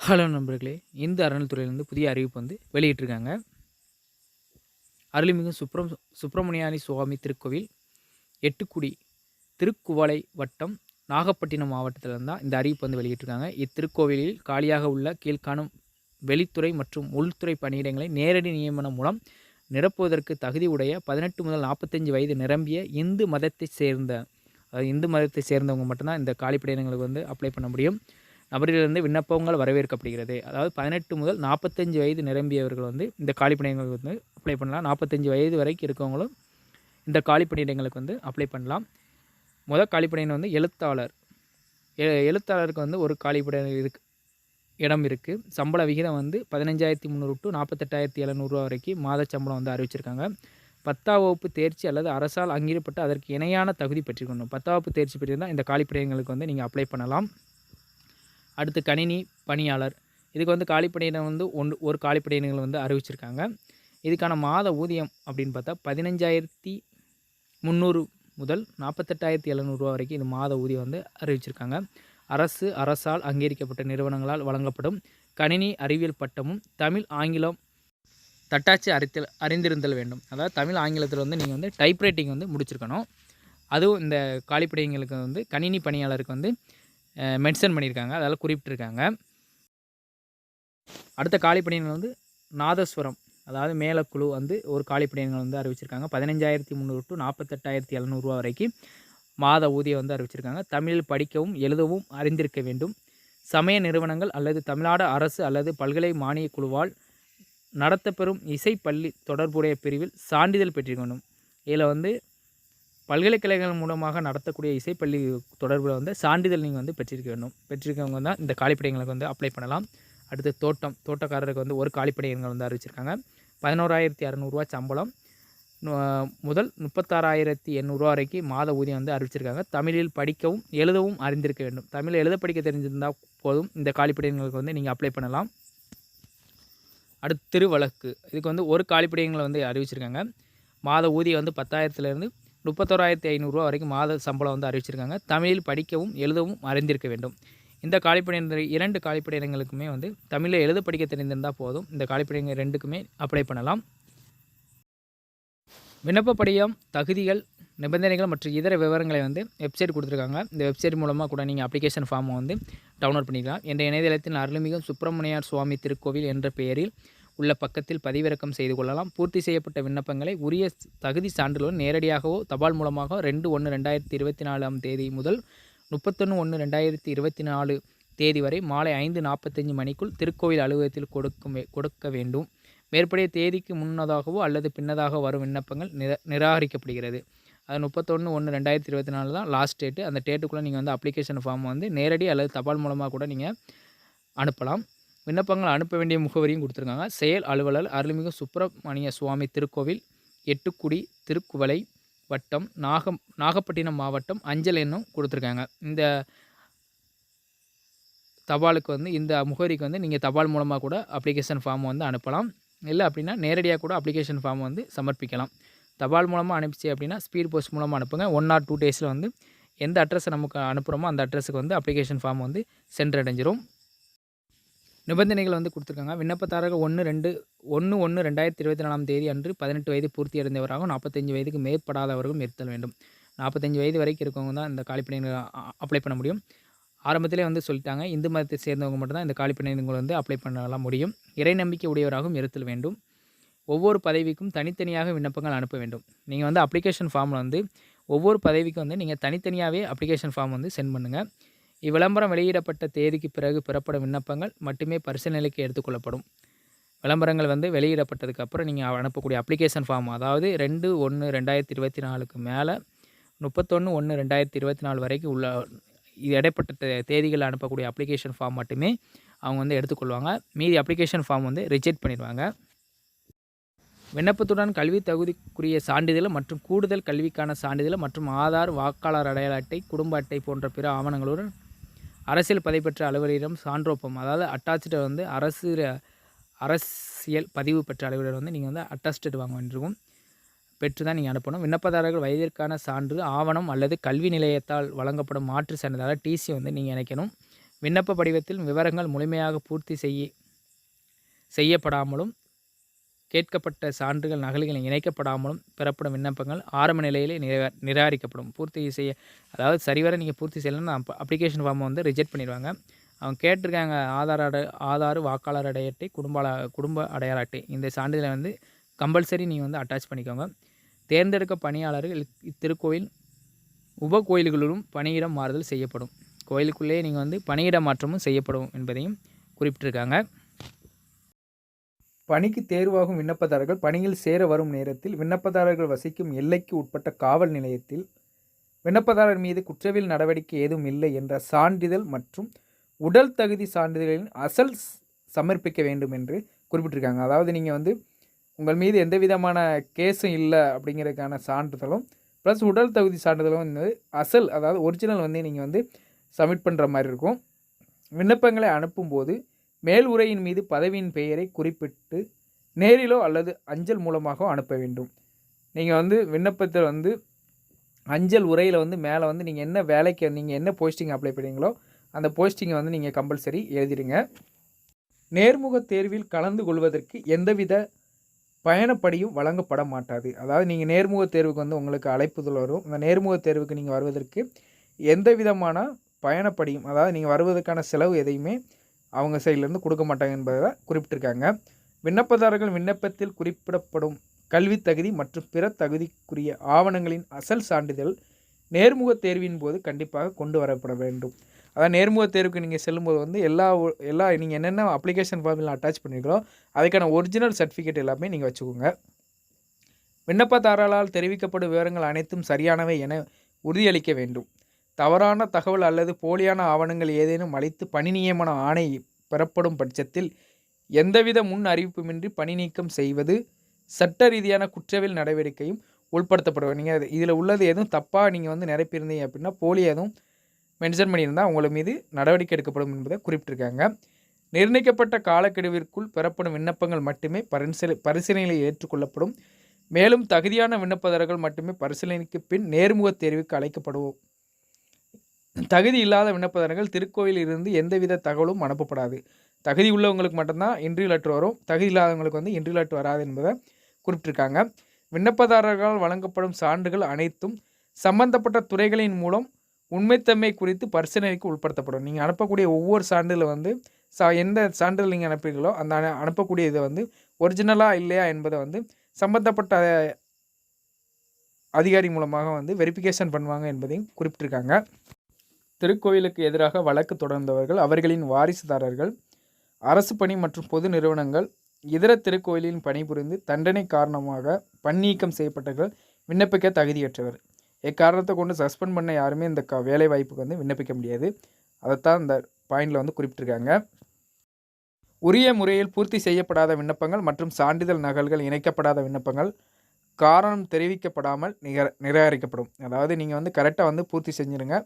Hello நண்பர்களே இந்து அறநிலைத்துறையிலேருந்து புதிய அறிவிப்பு வந்து வெளியிட்டிருக்காங்க. அருள்மிகு சுப்ரம் சுப்பிரமணியானி சுவாமி திருக்கோவில் எட்டுக்குடி திருக்குவளை வட்டம் நாகப்பட்டினம் மாவட்டத்தில் இருந்தால் இந்த அறிவிப்பு வந்து வெளியிட்டிருக்காங்க. இத்திருக்கோவிலில் காலியாக உள்ள கீழ்காணும் வெளித்துறை மற்றும் உள்துறை பணியிடங்களை நேரடி நியமனம் மூலம் நிரப்புவதற்கு தகுதி உடைய பதினெட்டு முதல் நாற்பத்தஞ்சு வயது நிரம்பிய இந்து மதத்தை சேர்ந்த அதாவது இந்து மதத்தை சேர்ந்தவங்க மட்டும்தான் இந்த காலிப்படையினங்களுக்கு வந்து அப்ளை பண்ண முடியும். நபரிலிருந்து விண்ணப்பங்கள் வரவேற்கப்படுகிறது. அதாவது பதினெட்டு முதல் நாற்பத்தஞ்சு வயது நிரம்பியவர்கள் வந்து இந்த காலிப்பணியங்களுக்கு வந்து அப்ளை பண்ணலாம். நாற்பத்தஞ்சு வயது வரைக்கும் இருக்கவங்களும் இந்த காலிப்பணியிடங்களுக்கு வந்து அப்ளை பண்ணலாம். முதல் காலிப்பணியின் வந்து எழுத்தாளர். எ- எழுத்தாளருக்கு வந்து ஒரு காலிப்படையிடம் இருக்கு இடம் இருக்குது சம்பள விகிதம் வந்து பதினஞ்சாயிரத்தி முந்நூறு டு நாற்பத்தெட்டாயிரத்தி எழுநூறுவா வரைக்கும் மாத சம்பளம் வந்து அறிவிச்சிருக்காங்க. பத்தாம் வகுப்பு தேர்ச்சி அல்லது அரசால் அங்கீகரிக்கப்பட்ட அதற்கு இணையான தகுதி பெற்றுக்கணும் பத்தாம் வகுப்பு தேர்ச்சி பெற்றிருந்தால் இந்த காலிப்படையங்களுக்கு வந்து நீங்கள் அப்ளை பண்ணலாம். அடுத்து கணினி பணியாளர். இதுக்கு வந்து காலிப்படையினர் வந்து ஒன்று ஒரு காலிப்படையினர்கள் வந்து அறிவிச்சிருக்காங்க. இதுக்கான மாத ஊதியம் அப்படின்னு பார்த்தா பதினஞ்சாயிரத்தி முந்நூறு முதல் நாற்பத்தெட்டாயிரத்தி எழுநூறுவா வரைக்கும் இது மாத ஊதியம் வந்து அறிவிச்சிருக்காங்க. அரசு அரசால் அங்கீகரிக்கப்பட்ட நிறுவனங்களால் வழங்கப்படும் கணினி அறிவியல் பட்டமும் தமிழ் ஆங்கிலம் தட்டாட்சி அறித்தல் அறிந்திருந்தல் வேண்டும். அதாவது தமிழ் ஆங்கிலத்தில் வந்து நீங்கள் வந்து டைப்ரைட்டிங் வந்து முடிச்சிருக்கணும். அதுவும் இந்த காலிப்படைங்களுக்கு வந்து கணினி பணியாளருக்கு வந்து மென்ஷன் பண்ணியிருக்காங்க. அதெல்லாம் குறிப்பிட்டிருக்காங்க. அடுத்த காலிப்பணியினர் வந்து நாதஸ்வரம். அதாவது மேலக்குழு வந்து ஒரு காலிப்பணியினர் வந்து அறிவிச்சிருக்காங்க. பதினஞ்சாயிரத்தி முந்நூறு டு நாற்பத்தெட்டாயிரத்தி எழுநூறுவா வரைக்கும் மாத ஊதியம் வந்து அறிவிச்சிருக்காங்க. தமிழில் படிக்கவும் எழுதவும் அறிந்திருக்க வேண்டும். சமய நிறுவனங்கள் அல்லது தமிழ்நாடு அரசு அல்லது பல்கலை மானியக் குழுவால் நடத்தப்பெறும் இசை பள்ளி தொடர்புடைய பிரிவில் சான்றிதழ் பெற்றிருக்கணும். இதில் வந்து பல்கலைக்கழகங்கள் மூலமாக நடத்தக்கூடிய இசைப்பள்ளி தொடர்பில் வந்து சான்றிதழ் நீங்கள் வந்து பெற்றிருக்க வேண்டும். பெற்றிருக்கவங்க தான் இந்த காலிப்படைங்களுக்கு வந்து அப்ளை பண்ணலாம். அடுத்து தோட்டம் தோட்டக்காரருக்கு வந்து ஒரு காலிப்படையங்கள் வந்து அறிவிச்சிருக்காங்க. பதினோராயிரத்தி அறநூறுவா சம்பளம். முதல் முப்பத்தாறாயிரத்தி எண்ணூறுரூவா வரைக்கும் மாத ஊதியம் வந்து அறிவிச்சிருக்காங்க. தமிழில் படிக்கவும் எழுதவும் அறிந்திருக்க வேண்டும். தமிழ் எழுத படிக்க தெரிஞ்சிருந்தால் போதும். இந்த காலிப்படையங்களுக்கு வந்து நீங்கள் அப்ளை பண்ணலாம். அடுத்து திருவழக்கு. இதுக்கு வந்து ஒரு காலிப்படையங்களை வந்து அறிவிச்சிருக்காங்க. மாத ஊதியம் வந்து பத்தாயிரத்துலேருந்து முப்பத்தோராயிரத்தி ஐநூறுரூவா வரைக்கும் மாத சம்பளம் வந்து அறிவிச்சிருக்காங்க. தமிழில் படிக்கவும் எழுதவும் அறிந்திருக்க வேண்டும். இந்த காலிப்படை இரண்டு காலிப்படையினங்களுக்குமே வந்து தமிழில் எழுத படிக்க தெரிந்திருந்தால் போதும். இந்த காலிப்படையினர் ரெண்டுக்குமே அப்ளை பண்ணலாம். விண்ணப்ப படியம் தகுதிகள் நிபந்தனைகள் மற்றும் இதர விவரங்களை வந்து வெப்சைட் கொடுத்துருக்காங்க. இந்த வெப்சைட் மூலமாக கூட நீங்கள் அப்ளிகேஷன் ஃபார்மை வந்து டவுன்லோட் பண்ணிக்கலாம். என்ற இணையதளத்தின் அருள்மிகு சுப்பிரமணியார் சுவாமி திருக்கோவில் என்ற பெயரில் உள்ள பக்கத்தில் பதிவிறக்கம் செய்து கொள்ளலாம். பூர்த்தி செய்யப்பட்ட விண்ணப்பங்களை உரிய தகுதி சான்றுகளுடன் நேரடியாகவோ தபால் மூலமாக ரெண்டு ஒன்று ரெண்டாயிரத்தி இருபத்தி நாலாம் தேதி முதல் முப்பத்தொன்று ஒன்று ரெண்டாயிரத்தி இருபத்தி நாலு தேதி வரை மாலை ஐந்து நாற்பத்தஞ்சு மணிக்குள் திருக்கோவில் அலுவலகத்தில் கொடுக்கும் கொடுக்க வேண்டும். மேற்படிய தேதிக்கு முன்னதாகவோ அல்லது பின்னதாக வரும் விண்ணப்பங்கள் நிர நிராகரிக்கப்படுகிறது. அது முப்பத்தொன்று ஒன்று ரெண்டாயிரத்தி இருபத்தி நாலு தான் லாஸ்ட் டேட்டு அந்த டேட்டுக்குள்ளே நீங்கள் வந்து அப்ளிகேஷன் ஃபார்ம் வந்து நேரடி அல்லது தபால் மூலமாக கூட நீங்கள் அனுப்பலாம். விண்ணப்பங்கள் அனுப்ப வேண்டிய முகவரியும் கொடுத்துருக்காங்க. செயல் அலுவலர் அருள்மிகு சுப்பிரமணிய சுவாமி திருக்கோவில் எட்டுக்குடி திருக்குவளை வட்டம் நாகம் நாகப்பட்டினம் மாவட்டம் அஞ்சல் என்னும் கொடுத்துருக்காங்க. இந்த தபாலுக்கு வந்து இந்த முகவரிக்கு வந்து நீங்கள் தபால் மூலமாக கூட அப்ளிகேஷன் ஃபார்ம் வந்து அனுப்பலாம். இல்லை அப்படின்னா நேரடியாக கூட அப்ளிகேஷன் ஃபார்ம் வந்து சமர்ப்பிக்கலாம். தபால் மூலமாக அனுப்பிச்சு அப்படின்னா ஸ்பீட் போஸ்ட் மூலமாக அனுப்புங்க. ஒன் ஆர் டூ டேஸில் வந்து எந்த அட்ரஸை நமக்கு அனுப்புகிறோமோ அந்த அட்ரஸுக்கு வந்து அப்ளிகேஷன் ஃபார்ம் வந்து சென்றடைஞ்சிரும். நிபந்தனைகள் வந்து கொடுத்துருக்காங்க. விண்ணப்பதாரர்கள் ஒன்று ரெண்டு ஒன்று ஒன்று ரெண்டாயிரத்தி இருபத்தி நாலாம் தேதி அன்று பதினெட்டு வயது பூர்த்தி அடைந்தவராகவும் நாற்பத்தஞ்சு வயதுக்கு மேற்படாதவர்களும் இருத்தல் வேண்டும். நாற்பத்தஞ்சு வயது வரைக்கும் இருக்கவங்க தான் இந்த காலிப்பணிகள் அப்ளை பண்ண முடியும். ஆரம்பத்திலே வந்து சொல்லிட்டாங்க இந்து மதத்தை சேர்ந்தவங்க மட்டும்தான் இந்த காலிப்பணிகள் வந்து அப்ளை பண்ணலாம் முடியும். இறை நம்பிக்கை உடையவராகவும் இருத்தல் வேண்டும். ஒவ்வொரு பதவிக்கும் தனித்தனியாக விண்ணப்பங்கள் அனுப்ப வேண்டும். நீங்கள் வந்து அப்ளிகேஷன் ஃபார்மில் வந்து ஒவ்வொரு பதவிக்கும் வந்து நீங்கள் தனித்தனியாகவே அப்ளிகேஷன் ஃபார்ம் வந்து சென்ட் பண்ணுங்கள் இவ்விளம்பரம் வெளியிடப்பட்ட தேதிக்கு பிறகு பெறப்படும் விண்ணப்பங்கள் மட்டுமே பரிசீலனைக்கு எடுத்துக்கொள்ளப்படும். விளம்பரங்கள் வந்து வெளியிடப்பட்டதுக்கு அப்புறம் நீங்கள் அனுப்பக்கூடிய அப்ளிகேஷன் ஃபார்ம் அதாவது ரெண்டு ஒன்று ரெண்டாயிரத்தி இருபத்தி நாலுக்கு மேலே முப்பத்தொன்று ஒன்று ரெண்டாயிரத்தி இருபத்தி நாலு வரைக்கும் உள்ள இது இடைப்பட்ட தே- தேதிகளில் அனுப்பக்கூடிய அப்ளிகேஷன் ஃபார்ம் மட்டுமே அவங்க வந்து எடுத்துக்கொள்வாங்க. மீதி அப்ளிகேஷன் ஃபார்ம் வந்து ரிஜெக்ட் பண்ணிடுவாங்க. விண்ணப்பத்துடன் கல்வி தகுதிக்குரிய சான்றிதழ் மற்றும் கூடுதல் கல்விக்கான சான்றிதழ் மற்றும் ஆதார் வாக்காளர் அடையாள அட்டை குடும்ப அட்டை போன்ற பிற ஆவணங்களுடன் அரசியல் பதவி பெற்ற அலுவலரிடம் சான்றோப்பம். அதாவது அட்டாச்சிட்ட வந்து அரசு அரசியல் பதிவு பெற்ற அலுவலர் வந்து நீங்கள் வந்து அட்டாஸ்டட் வாங்க வேண்டியிருக்கும் பெற்று தான் நீங்கள் அனுப்பணும். விண்ணப்பதாரர்கள் வயதிற்கான சான்று ஆவணம் அல்லது கல்வி நிலையத்தால் வழங்கப்படும் மாற்று சான்றிதழ் டிசி வந்து நீங்கள் இணைக்கணும். விண்ணப்ப படிவத்தில் விவரங்கள் முழுமையாக பூர்த்தி செய்ய செய்யப்படாமலும் கேட்கப்பட்ட சான்றுகள் நகல்கள் இணைக்கப்படாமலும் பெறப்படும் விண்ணப்பங்கள் ஆரம்ப நிலையிலே நிரா நிராகரிக்கப்படும். பூர்த்தி செய்ய அதாவது சரிவர நீங்கள் பூர்த்தி செய்யலைன்னா அப்ளிகேஷன் ஃபார்மை வந்து ரிஜெக்ட் பண்ணிடுவாங்க. அவங்க கேட்டிருக்காங்க ஆதார் அடை ஆதார் வாக்காளர் அடைய அட்டை குடும்ப குடும்ப அடையாள அட்டை. இந்த சான்றிதழை வந்து கம்பல்சரி நீங்கள் வந்து அட்டாச் பண்ணிக்கோங்க. தேர்ந்தெடுக்க பணியாளர்கள் இத்திருக்கோயில் உப கோயில்களிலும் பணியிடம் மாறுதல் செய்யப்படும். கோயிலுக்குள்ளேயே நீங்கள் வந்து பணியிட மாற்றமும் செய்யப்படும் என்பதையும் குறிப்பிட்டிருக்காங்க. பணிக்கு தேர்வாகும் விண்ணப்பதாரர்கள் பணியில் சேர வரும் நேரத்தில் விண்ணப்பதாரர்கள் வசிக்கும் எல்லைக்கு உட்பட்ட காவல் நிலையத்தில் விண்ணப்பதாரர் மீது குற்றவியல் நடவடிக்கை ஏதும் இல்லை என்ற சான்றிதழ் மற்றும் உடல் தகுதி சான்றிதழின் அசல் சமர்ப்பிக்க வேண்டும் என்று குறிப்பிட்டிருக்காங்க. அதாவது நீங்கள் வந்து உங்கள் மீது எந்த விதமான கேஸும் இல்லை அப்படிங்கிறதுக்கான சான்றிதழும் ப்ளஸ் உடல் தகுதி சான்றிதழும் வந்து அசல் அதாவது ஒரிஜினல் வந்து நீங்கள் வந்து சப்மிட் பண்ணுற மாதிரி இருக்கும். விண்ணப்பங்களை அனுப்பும்போது மேல் உரையின் மீது பதவியின் பெயரை குறிப்பிட்டு நேரிலோ அல்லது அஞ்சல் மூலமாகவோ அனுப்ப வேண்டும். நீங்கள் வந்து விண்ணப்பத்தில் வந்து அஞ்சல் உரையில் வந்து மேலே வந்து நீங்கள் என்ன வேலைக்கு நீங்கள் என்ன போஸ்டிங் அப்ளை பண்ணுறீங்களோ அந்த போஸ்டிங்கை வந்து நீங்கள் கம்பல்சரி எழுதிடுங்க. நேர்முக தேர்வில் கலந்து கொள்வதற்கு எந்தவித பயணப்படியும் வழங்கப்பட மாட்டாது. அதாவது நீங்கள் நேர்முக தேர்வுக்கு வந்து உங்களுக்கு அழைப்புதல் வரும். அந்த நேர்முக தேர்வுக்கு நீங்கள் வருவதற்கு எந்த விதமான பயணப்படியும் அதாவது நீங்கள் வருவதற்கான செலவு எதையுமே அவங்க சைட்லேருந்து கொடுக்க மாட்டாங்க என்பதை குறிப்பிட்டிருக்காங்க. விண்ணப்பதாரர்கள் விண்ணப்பத்தில் குறிப்பிடப்படும் கல்வித் தகுதி மற்றும் பிற தகுதிக்குரிய ஆவணங்களின் அசல் சான்றிதழ் நேர்முக தேர்வின் போது கண்டிப்பாக கொண்டு வரப்பட வேண்டும். அதாவது நேர்முக தேர்வுக்கு நீங்கள் செல்லும்போது வந்து எல்லா எல்லா நீங்கள் என்னென்ன அப்ளிகேஷன் ஃபார்மில் அட்டாச் பண்ணிருக்கோ அதுக்கான ஒரிஜினல் சர்டிஃபிகேட் எல்லாமே நீங்கள் வச்சுக்கோங்க. விண்ணப்பதாரர்களால் தெரிவிக்கப்படும் விவரங்கள் அனைத்தும் சரியானவை என உறுதியளிக்க வேண்டும். தவறான தகவல் அல்லது போலியான ஆவணங்கள் ஏதேனும் அளித்து பணி நியமன ஆணை பெறப்படும் பட்சத்தில் எந்தவித முன் அறிவிப்புமின்றி பணி நீக்கம் செய்வது சட்ட ரீதியான குற்றவியல் நடவடிக்கையும் உட்படுத்தப்படுவது நீங்கள் இதில் உள்ளது எதுவும் தப்பாக நீங்கள் வந்து நிரப்பியிருந்தீங்க அப்படின்னா போலி எதுவும் மென்ஷன் பண்ணியிருந்தால் உங்கள் மீது நடவடிக்கை எடுக்கப்படும் என்பதை குறிப்பிட்டிருக்காங்க. நிர்ணயிக்கப்பட்ட காலக்கெடுவிற்குள் பெறப்படும் விண்ணப்பங்கள் மட்டுமே பரிசீலி பரிசீலனையில் ஏற்றுக்கொள்ளப்படும். மேலும் தகுதியான விண்ணப்பதாரர்கள் மட்டுமே பரிசீலனைக்கு பின் நேர்முக தேர்வுக்கு அழைக்கப்படுவோம். தகுதி இல்லாத விண்ணப்பதாரர்கள் திருக்கோயிலிருந்து எந்தவித தகவலும் அனுப்பப்படாது. தகுதி உள்ளவங்களுக்கு மட்டும்தான் இன்டர்வியூ லெட்டர் வரும். தகுதி இல்லாதவங்களுக்கு வந்து இன்டர்வியூ லெட்டர் வராது என்பதை குறிப்பிட்டிருக்காங்க. விண்ணப்பதாரர்களால் வழங்கப்படும் சான்றுகள் அனைத்தும் சம்பந்தப்பட்ட துறைகளின் மூலம் உண்மைத்தன்மை குறித்து பரிசீலனைக்கு உட்படுத்தப்படும். நீங்கள் அனுப்பக்கூடிய ஒவ்வொரு சான்றில் வந்து சா எந்த சான்றிதழ் நீங்கள் அனுப்புறீங்களோ அந்த அனுப்பக்கூடிய இதை வந்து ஒரிஜினலாக இல்லையா என்பதை வந்து சம்பந்தப்பட்ட அதிகாரி மூலமாக வந்து வெரிஃபிகேஷன் பண்ணுவாங்க என்பதையும் குறிப்பிட்டிருக்காங்க. திருக்கோயிலுக்கு எதிராக வழக்கு தொடர்ந்தவர்கள் அவர்களின் வாரிசுதாரர்கள் அரசு பணி மற்றும் பொது நிறுவனங்கள் இதர திருக்கோயிலில் பணிபுரிந்து தண்டனை காரணமாக பணிநீக்கம் செய்யப்பட்டவர்கள் விண்ணப்பிக்க தகுதியற்றவர். எக்காரணத்தை கொண்டு சஸ்பெண்ட் பண்ண யாருமே இந்த க வேலை வாய்ப்புக்கு வந்து விண்ணப்பிக்க முடியாது. அதைத்தான் இந்த பாயிண்டில் வந்து குறிப்பிட்டிருக்காங்க. உரிய முறையில் பூர்த்தி செய்யப்படாத விண்ணப்பங்கள் மற்றும் சான்றிதழ் நகல்கள் இணைக்கப்படாத விண்ணப்பங்கள் காரணம் தெரிவிக்கப்படாமல் நிகர நிராகரிக்கப்படும். அதாவது நீங்கள் வந்து கரெக்டாக வந்து பூர்த்தி செஞ்சுருங்க.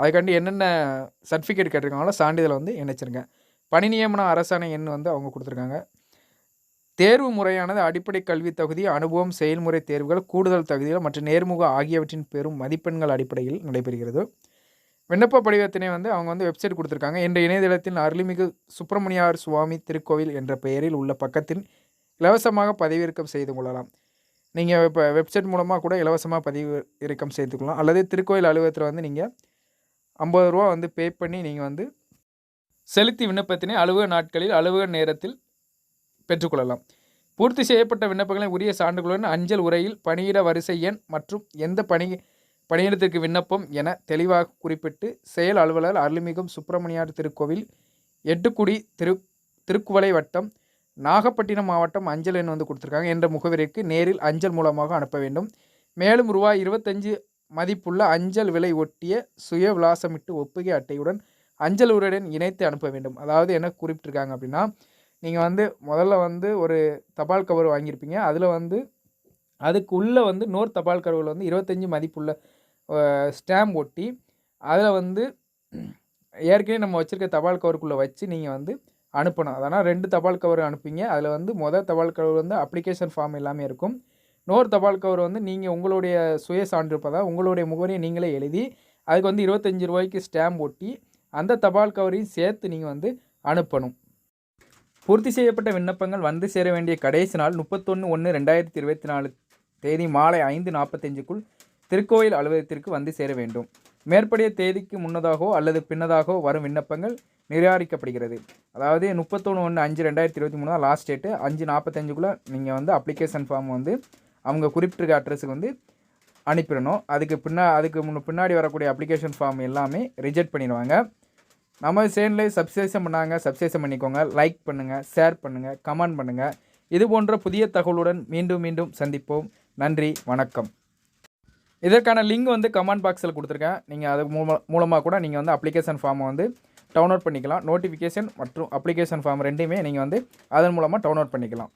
அதுக்காண்டி என்னென்ன சர்டிஃபிகேட் கேட்டிருக்காங்களோ சான்றிதழை வந்து இணைச்சிருங்க பணி நியமன அரசாணை எண் வந்து அவங்க கொடுத்துருக்காங்க. தேர்வு முறையானது அடிப்படை கல்வி தகுதி அனுபவம் செயல்முறை தேர்வுகள் கூடுதல் தகுதிகள் மற்றும் நேர்முக ஆகியவற்றின் பெரும் மதிப்பெண்கள் அடிப்படையில் நடைபெறுகிறது. விண்ணப்ப படிவத்தினை வந்து அவங்க வந்து வெப்சைட் கொடுத்துருக்காங்க. என்ற இணையதளத்தில் அருள்மிகு சுப்பிரமணியார் சுவாமி திருக்கோவில் என்ற பெயரில் உள்ள பக்கத்தில் இலவசமாக பதிவிறக்கம் செய்து கொள்ளலாம். நீங்கள் இப்போ வெப்சைட் மூலமாக கூட இலவசமாக பதிவு இறக்கம் செய்து கொள்ளலாம். அல்லது திருக்கோயில் அலுவலகத்தில் வந்து நீங்கள் ஐம்பது ரூபா வந்து பே பண்ணி நீங்கள் வந்து செலுத்தி விண்ணப்பத்தினை அலுவலக நாட்களில் அலுவலக நேரத்தில் பெற்றுக்கொள்ளலாம். பூர்த்தி செய்யப்பட்ட விண்ணப்பங்களை உரிய சான்றுகளுடன் அஞ்சல் உரையில் பணியிட வரிசை எண் மற்றும் எந்த பணி பணியிடத்திற்கு விண்ணப்பம் என தெளிவாக குறிப்பிட்டு செயல் அலுவலர் அருள்மிகும் சுப்பிரமணியார் திருக்கோவில் எட்டுக்குடி திரு திருக்குவளை வட்டம் நாகப்பட்டினம் மாவட்டம் அஞ்சல் எண் வந்து கொடுத்துருக்காங்க. என்ற முகவரிக்கு நேரில் அஞ்சல் மூலமாக அனுப்ப வேண்டும். மேலும் ரூபாய் இருபத்தஞ்சு மதிப்புள்ள அஞ்சல் விலை ஒட்டிய சுய விலாசமிட்டு ஒப்புகை அட்டையுடன் அஞ்சல் உரையுடன் இணைத்து அனுப்ப வேண்டும். அதாவது என்ன குறிப்பிட்டிருக்காங்க அப்படின்னா நீங்கள் வந்து முதல்ல வந்து ஒரு தபால் கவர் வாங்கியிருப்பீங்க. அதில் வந்து அதுக்கு உள்ளே வந்து நோர் தபால் கவரில் வந்து இருபத்தஞ்சி மதிப்புள்ள ஸ்டாம்ப் ஒட்டி அதில் வந்து ஏற்கனவே நம்ம வச்சுருக்க தபால் கவருக்குள்ளே வச்சு நீங்கள் வந்து அனுப்பணும். அதனால் ரெண்டு தபால் கவர் அனுப்பிங்க அதில் வந்து மொதல் தபால் கவர் வந்து அப்ளிகேஷன் ஃபார்ம் எல்லாமே இருக்கும். நோர் தபால் கவர் வந்து நீங்கள் உங்களுடைய சுய சான்று உங்களுடைய முகவரியை நீங்களே எழுதி அதுக்கு வந்து இருபத்தஞ்சி ரூபாய்க்கு ஸ்டாம்ப் ஒட்டி அந்த தபால் கவரையும் சேர்த்து நீங்கள் வந்து அனுப்பணும். பூர்த்தி செய்யப்பட்ட விண்ணப்பங்கள் வந்து சேர வேண்டிய கடைசி நாள் முப்பத்தொன்று ஒன்று ரெண்டாயிரத்தி இருபத்தி நாலு தேதி மாலை ஐந்து நாற்பத்தஞ்சுக்குள் திருக்கோயில் அலுவலகத்திற்கு வந்து சேர வேண்டும். மேற்படிய தேதிக்கு முன்னதாகவோ அல்லது பின்னதாகவோ வரும் விண்ணப்பங்கள் நிராகரிக்கப்படுகிறது. அதாவது முப்பத்தொன்று ஒன்று அஞ்சு ரெண்டாயிரத்தி இருபத்தி மூணு தான் லாஸ்ட் டேட்டு அஞ்சு நாற்பத்தஞ்சுக்குள்ளே நீங்கள் வந்து அப்ளிகேஷன் ஃபார்ம் வந்து அவங்க குறிப்பிட்டிருக்க அட்ரஸுக்கு வந்து அனுப்பிடணும். அதுக்கு பின்னா அதுக்கு முன்ன பின்னாடி வரக்கூடிய அப்ளிகேஷன் ஃபார்ம் எல்லாமே ரிஜெக்ட் பண்ணிடுவாங்க. நம்ம சேனலில் சப்ஸ்கிரிப்ஷன் பண்ணாங்க சப்ஸ்கிரிப்ஷன் பண்ணிக்கோங்க லைக் பண்ணுங்கள் ஷேர் பண்ணுங்கள் கமெண்ட் பண்ணுங்கள் இது போன்ற புதிய தகவலுடன் மீண்டும் மீண்டும் சந்திப்போம். நன்றி வணக்கம். இதற்கான லிங்க் வந்து கமெண்ட் பாக்ஸில் கொடுத்துருக்கேன். நீங்கள் அது மூலமாக மூலமாக கூட நீங்கள் வந்து அப்ளிகேஷன் ஃபார்மை வந்து டவுன்லோட் பண்ணிக்கலாம். நோட்டிஃபிகேஷன் மற்றும் அப்ளிகேஷன் ஃபார்ம் ரெண்டையுமே நீங்கள் வந்து அதன் மூலமாக டவுன்லோட் பண்ணிக்கலாம்.